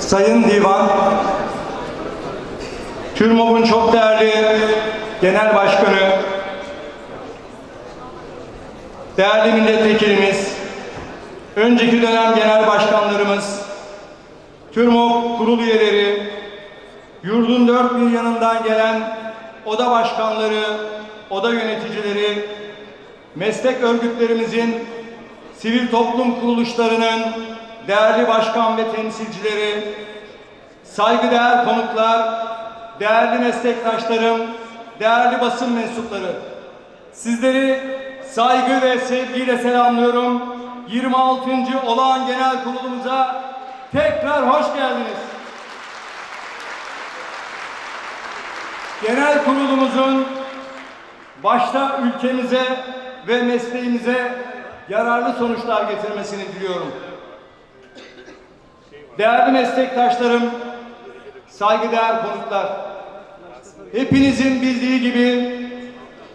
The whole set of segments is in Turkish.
Sayın Divan, TÜRMOB'un çok değerli Genel Başkanı, değerli milletvekilimiz, önceki dönem genel başkanlarımız, TÜRMOB kurul üyeleri, yurdun dört bir yanından gelen oda başkanları, oda yöneticileri, meslek örgütlerimizin, sivil toplum kuruluşlarının değerli başkan ve temsilcileri, saygıdeğer konuklar, değerli meslektaşlarım, değerli basın mensupları. Sizleri saygı ve sevgiyle selamlıyorum. 26. Olağan Genel Kurulumuza tekrar hoş geldiniz. Genel kurulumuzun başta ülkemize ve mesleğimize yararlı sonuçlar getirmesini diliyorum. Değerli meslektaşlarım, saygıdeğer konuklar, hepinizin bildiği gibi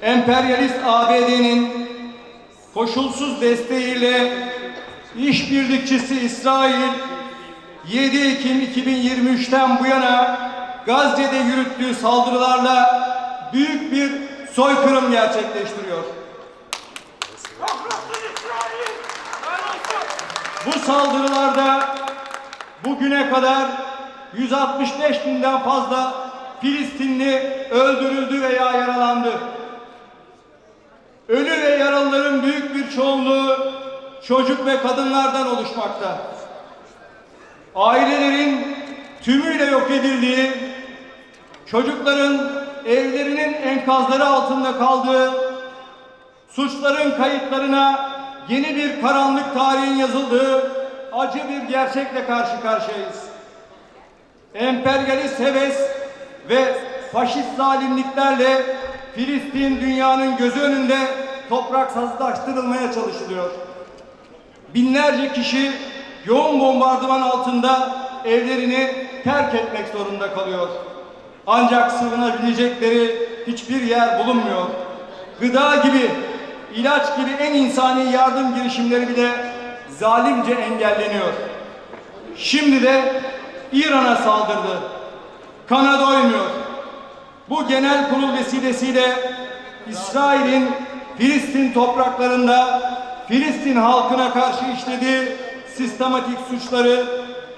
emperyalist ABD'nin koşulsuz desteğiyle işbirlikçisi İsrail 7 Ekim 2023'ten bu yana Gazze'de yürüttüğü saldırılarla büyük bir soykırım gerçekleştiriyor. Bu saldırılarda bugüne kadar 165 binden fazla Filistinli öldürüldü veya yaralandı. Ölü ve yaralıların büyük bir çoğunluğu çocuk ve kadınlardan oluşmakta. Ailelerin tümüyle yok edildiği, çocukların evlerinin enkazları altında kaldığı, suçların kayıtlarına yeni bir karanlık tarihin yazıldığı acı bir gerçekle karşı karşıyayız. Emperyalist heves ve faşist zalimliklerle Filistin dünyanın gözü önünde topraksızlaştırılmaya çalışılıyor. Binlerce kişi yoğun bombardıman altında evlerini terk etmek zorunda kalıyor. Ancak sığınabilecekleri hiçbir yer bulunmuyor. Gıda gibi, ilaç gibi en insani yardım girişimleri bile zalimce engelleniyor. Şimdi de İran'a saldırdı. Kana doymuyor. Bu genel kurul vesilesiyle İsrail'in Filistin topraklarında Filistin halkına karşı işlediği sistematik suçları,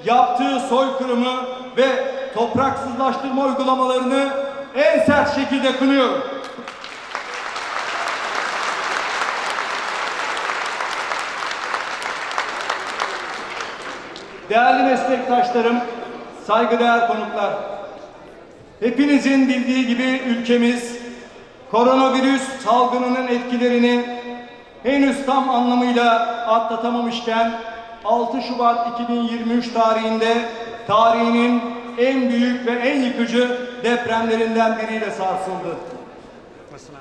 yaptığı soykırımı ve topraksızlaştırma uygulamalarını en sert şekilde kınıyor. Değerli meslektaşlarım, saygıdeğer konuklar, hepinizin bildiği gibi ülkemiz koronavirüs salgınının etkilerini henüz tam anlamıyla atlatamamışken 6 Şubat 2023 tarihinde tarihinin en büyük ve en yıkıcı depremlerinden biriyle sarsıldı.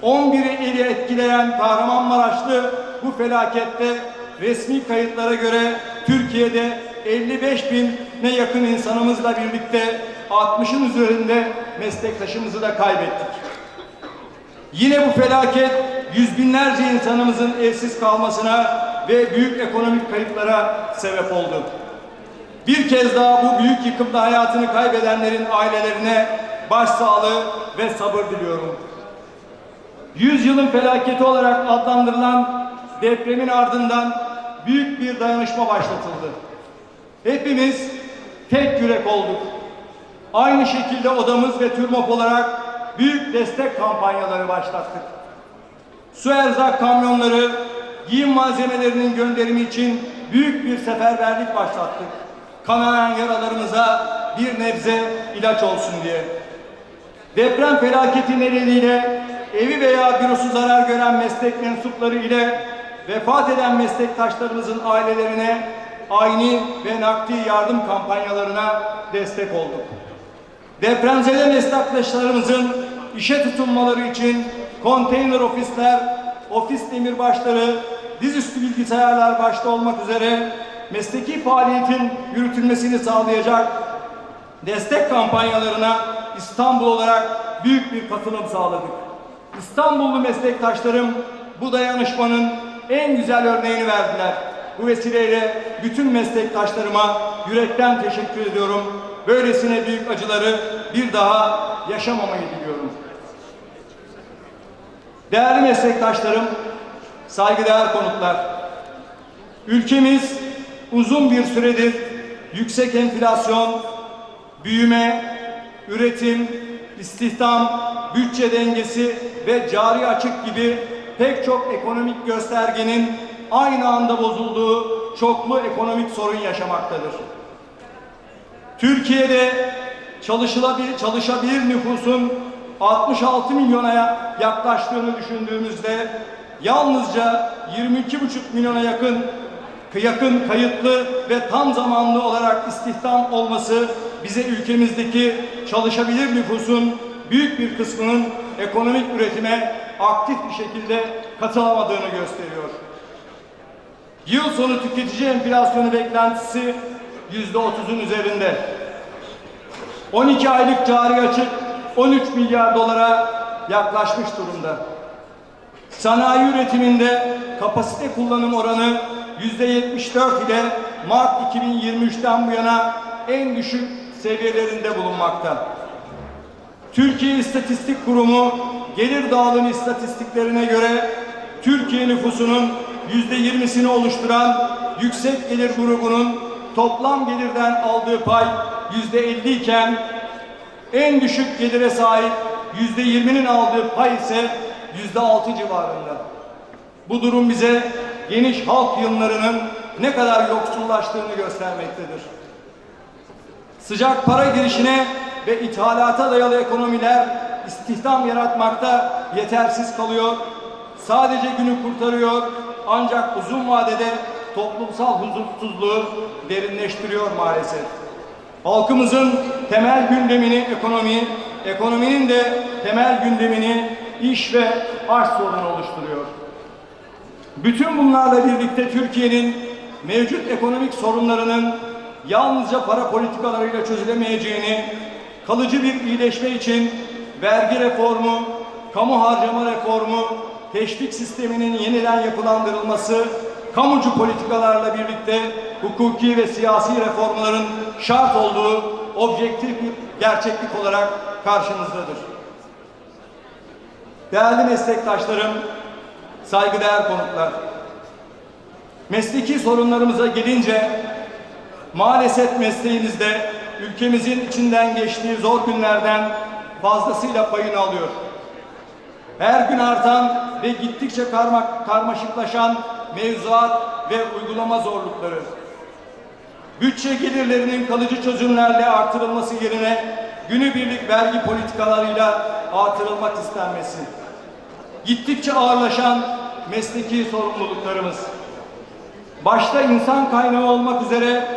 11 ili etkileyen Kahramanmaraşlı bu felakette resmi kayıtlara göre Türkiye'de 55 bine yakın insanımızla birlikte 60'ın üzerinde meslektaşımızı da kaybettik. Yine bu felaket yüz binlerce insanımızın evsiz kalmasına ve büyük ekonomik kayıplara sebep oldu. Bir kez daha bu büyük yıkımda hayatını kaybedenlerin ailelerine başsağlığı ve sabır diliyorum. Yüzyılın felaketi olarak adlandırılan depremin ardından büyük bir dayanışma başlatıldı. Hepimiz tek yürek olduk. Aynı şekilde odamız ve TÜRMOP olarak büyük destek kampanyaları başlattık. Su erzak kamyonları, giyim malzemelerinin gönderimi için büyük bir seferberlik başlattık. Kanayan yaralarımıza bir nebze ilaç olsun diye. Deprem felaketi nedeniyle evi veya bürosu zarar gören meslek mensupları ile vefat eden meslektaşlarımızın ailelerine ayni ve nakdi yardım kampanyalarına destek olduk. Depremzede meslektaşlarımızın işe tutunmaları için konteyner ofisler, ofis demirbaşları, dizüstü bilgisayarlar başta olmak üzere mesleki faaliyetin yürütülmesini sağlayacak destek kampanyalarına İstanbul olarak büyük bir katılım sağladık. İstanbullu meslektaşlarım bu dayanışmanın en güzel örneğini verdiler. Bu vesileyle bütün meslektaşlarıma yürekten teşekkür ediyorum. Böylesine büyük acıları bir daha yaşamamayı diliyorum. Değerli meslektaşlarım, saygıdeğer konuklar, ülkemiz uzun bir süredir yüksek enflasyon, büyüme, üretim, istihdam, bütçe dengesi ve cari açık gibi pek çok ekonomik göstergenin aynı anda bozulduğu çoklu ekonomik sorun yaşamaktadır. Türkiye'de çalışılabilir, çalışabilir nüfusun 66 milyona yaklaştığını düşündüğümüzde yalnızca 22,5 milyona yakın yakın kayıtlı ve tam zamanlı olarak istihdam olması bize ülkemizdeki çalışabilir nüfusun büyük bir kısmının ekonomik üretime aktif bir şekilde katılamadığını gösteriyor. Yıl sonu tüketici enflasyonu beklentisi yüzde otuzun üzerinde. 12 aylık cari açık 13 milyar dolara yaklaşmış durumda. Sanayi üretiminde kapasite kullanım oranı 74 ile Mart 2023'ten bu yana en düşük seviyelerinde bulunmakta. Türkiye İstatistik Kurumu gelir dağılımı istatistiklerine göre Türkiye nüfusunun yüzde yirmisini oluşturan yüksek gelir grubunun toplam gelirden aldığı pay yüzde elli iken en düşük gelire sahip yüzde yirminin aldığı pay ise yüzde altı civarında. Bu durum bize geniş halk yığınlarının ne kadar yoksullaştığını göstermektedir. Sıcak para girişine ve ithalata dayalı ekonomiler istihdam yaratmakta yetersiz kalıyor. Sadece günü kurtarıyor ancak uzun vadede toplumsal huzursuzluğu derinleştiriyor maalesef. Halkımızın temel gündemini ekonomi, ekonominin de temel gündemini iş ve aş sorunu oluşturuyor. Bütün bunlarla birlikte Türkiye'nin mevcut ekonomik sorunlarının yalnızca para politikalarıyla çözülemeyeceğini, kalıcı bir iyileşme için vergi reformu, kamu harcama reformu, teşvik sisteminin yeniden yapılandırılması, kamucu politikalarla birlikte hukuki ve siyasi reformların şart olduğu objektif bir gerçeklik olarak karşımızdadır. Değerli meslektaşlarım, saygıdeğer konuklar, mesleki sorunlarımıza gelince maalesef mesleğimizde ülkemizin içinden geçtiği zor günlerden fazlasıyla payını alıyor. Her gün artan ve gittikçe karma, karmaşıklaşan mevzuat ve uygulama zorlukları, bütçe gelirlerinin kalıcı çözümlerle artırılması yerine günübirlik vergi politikalarıyla artırılmak istenmesi, gittikçe ağırlaşan mesleki sorumluluklarımız, başta insan kaynağı olmak üzere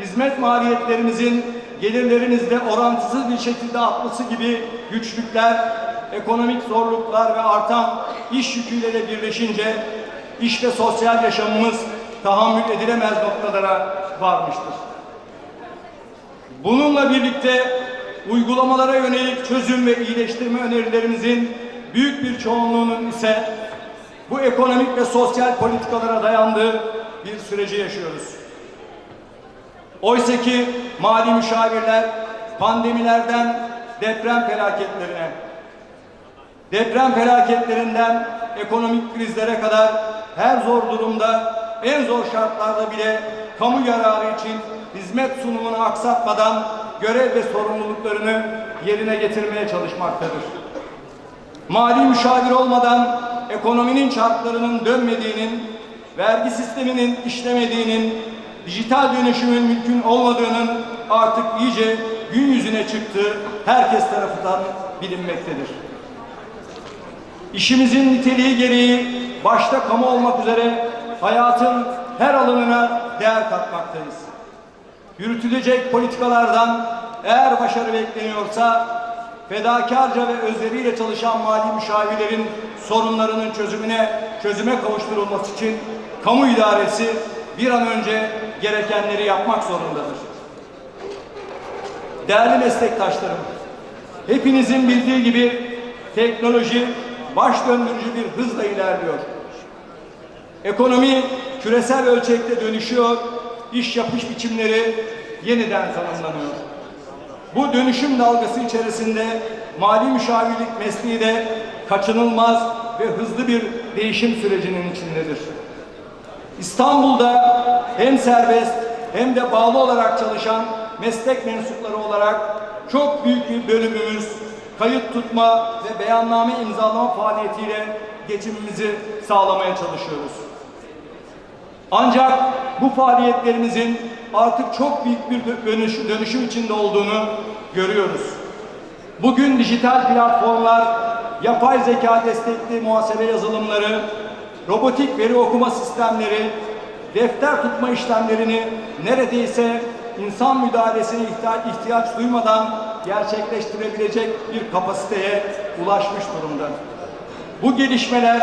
hizmet maliyetlerimizin gelirlerimizle orantısız bir şekilde artması gibi güçlükler, ekonomik zorluklar ve artan iş yüküyle birleşince iş ve sosyal yaşamımız tahammül edilemez noktalara varmıştır. Bununla birlikte uygulamalara yönelik çözüm ve iyileştirme önerilerimizin büyük bir çoğunluğunun ise bu ekonomik ve sosyal politikalara dayandığı bir süreci yaşıyoruz. Oysa ki mali müşavirler pandemilerden deprem felaketlerine, deprem felaketlerinden ekonomik krizlere kadar her zor durumda, en zor şartlarda bile kamu yararı için hizmet sunumunu aksatmadan görev ve sorumluluklarını yerine getirmeye çalışmaktadır. Mali müşavir olmadan ekonominin çarklarının dönmediğinin, vergi sisteminin işlemediğinin, dijital dönüşümün mümkün olmadığının artık iyice gün yüzüne çıktığı herkes tarafından bilinmektedir. İşimizin niteliği gereği başta kamu olmak üzere hayatın her alanına değer katmaktayız. Yürütülecek politikalardan eğer başarı bekleniyorsa fedakarca ve özveriyle çalışan mali müşavirlerin sorunlarının çözümüne çözüme kavuşturulması için kamu idaresi bir an önce gerekenleri yapmak zorundadır. Değerli meslektaşlarım, hepinizin bildiği gibi teknoloji baş döndürücü bir hızla ilerliyor. Ekonomi küresel ölçekte dönüşüyor, iş yapış biçimleri yeniden tanımlanıyor. Bu dönüşüm dalgası içerisinde mali müşavirlik mesleği de kaçınılmaz ve hızlı bir değişim sürecinin içindedir. İstanbul'da hem serbest hem de bağlı olarak çalışan meslek mensupları olarak çok büyük bir bölümümüz kayıt tutma ve beyanname imzalama faaliyetiyle geçimimizi sağlamaya çalışıyoruz. Ancak bu faaliyetlerimizin artık çok büyük bir dönüşüm, dönüşüm içinde olduğunu görüyoruz. Bugün dijital platformlar, yapay zeka destekli muhasebe yazılımları, robotik veri okuma sistemleri, defter tutma işlemlerini neredeyse insan müdahalesine ihtiyaç duymadan gerçekleştirebilecek bir kapasiteye ulaşmış durumda. Bu gelişmeler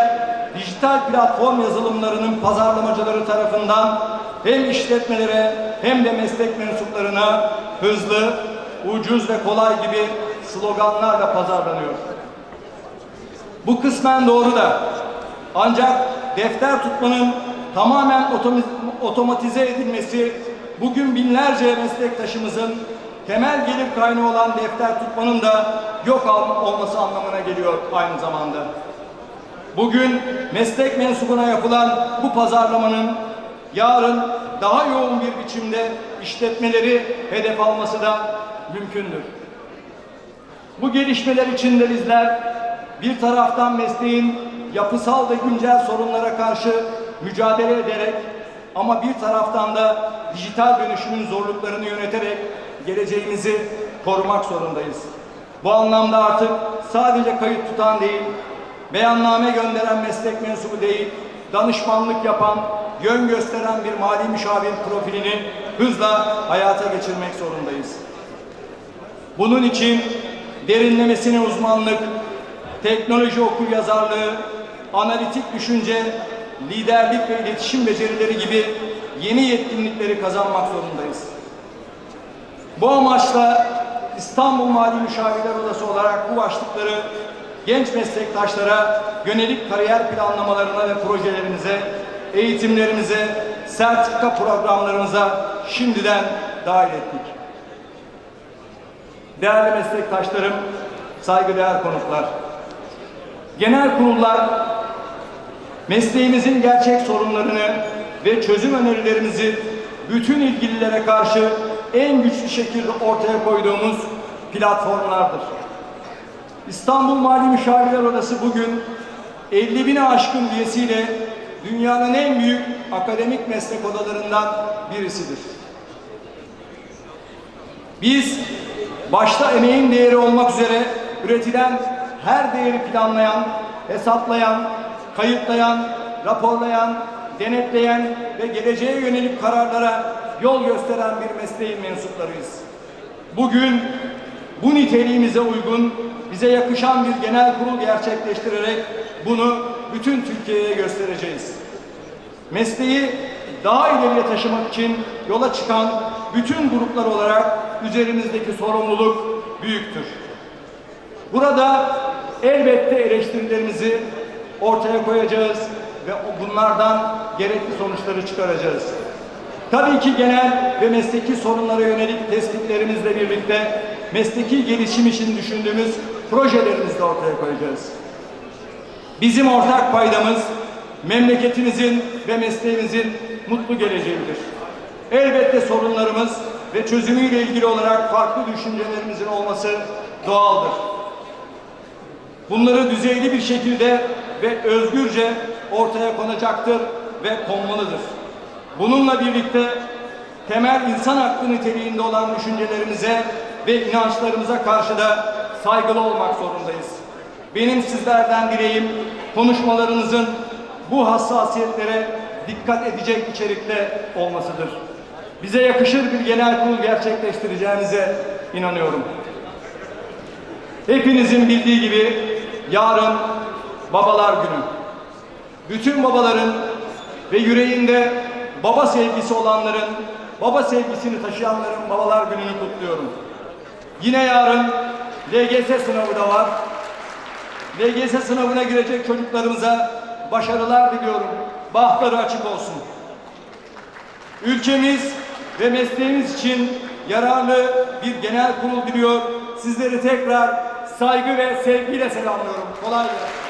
dijital platform yazılımlarının pazarlamacıları tarafından hem işletmelere hem de meslek mensuplarına hızlı, ucuz ve kolay gibi sloganlarla pazarlanıyor. Bu kısmen doğru da ancak defter tutmanın tamamen otomatize edilmesi bugün binlerce meslektaşımızın temel gelir kaynağı olan defter tutmanın da yok olması anlamına geliyor aynı zamanda. Bugün meslek mensubuna yapılan bu pazarlamanın yarın daha yoğun bir biçimde işletmeleri hedef alması da mümkündür. Bu gelişmeler içinde bizler bir taraftan mesleğin yapısal ve güncel sorunlara karşı mücadele ederek ama bir taraftan da dijital dönüşümün zorluklarını yöneterek geleceğimizi korumak zorundayız. Bu anlamda artık sadece kayıt tutan değil, beyanname gönderen meslek mensubu değil, danışmanlık yapan, yön gösteren bir mali müşavir profilini hızla hayata geçirmek zorundayız. Bunun için derinlemesine uzmanlık, teknoloji okur yazarlığı, analitik düşünce, liderlik ve iletişim becerileri gibi yeni yetkinlikleri kazanmak zorundayız. Bu amaçla İstanbul Mali Müşavirler Odası olarak bu başlıkları genç meslektaşlara yönelik kariyer planlamalarına ve projelerimize, eğitimlerimize, sertifika programlarımıza şimdiden dahil ettik. Değerli meslektaşlarım, saygıdeğer konuklar, genel kurullar mesleğimizin gerçek sorunlarını ve çözüm önerilerimizi bütün ilgililere karşı en güçlü şekilde ortaya koyduğumuz platformlardır. İstanbul Mali Müşavirler Odası bugün 50 bine aşkın üyesiyle dünyanın en büyük akademik meslek odalarından birisidir. Biz başta emeğin değeri olmak üzere üretilen her değeri planlayan, hesaplayan, kayıtlayan, raporlayan, denetleyen ve geleceğe yönelik kararlara yol gösteren bir mesleğin mensuplarıyız. Bugün bu niteliğimize uygun, bize yakışan bir genel kurul gerçekleştirerek bunu bütün Türkiye'ye göstereceğiz. Mesleği daha ileriye taşımak için yola çıkan bütün gruplar olarak üzerimizdeki sorumluluk büyüktür. Burada elbette eleştirilerimizi ortaya koyacağız ve bunlardan gerekli sonuçları çıkaracağız. Tabii ki genel ve mesleki sorunlara yönelik tespitlerimizle birlikte mesleki gelişim için düşündüğümüz projelerimizi de ortaya koyacağız. Bizim ortak paydamız memleketimizin ve mesleğimizin mutlu geleceğidir. Elbette sorunlarımız ve çözümüyle ilgili olarak farklı düşüncelerimizin olması doğaldır. Bunları düzeyli bir şekilde ve özgürce ortaya konacaktır ve konmalıdır. Bununla birlikte temel insan hakkı niteliğinde olan düşüncelerimize ve inançlarımıza karşı da saygılı olmak zorundayız. Benim sizlerden dileğim konuşmalarınızın bu hassasiyetlere dikkat edecek içerikte olmasıdır. Bize yakışır bir genel kurul gerçekleştireceğinize inanıyorum. Hepinizin bildiği gibi yarın Babalar Günü. Bütün babaların ve yüreğinde baba sevgisi olanların, baba sevgisini taşıyanların Babalar Günü'nü kutluyorum. Yine yarın LGS sınavı da var. LGS sınavına girecek çocuklarımıza başarılar diliyorum. Bahtları açık olsun. Ülkemiz ve mesleğimiz için yararlı bir genel kurul diliyor. Sizleri tekrar saygı ve sevgiyle selamlıyorum. Kolay gelsin.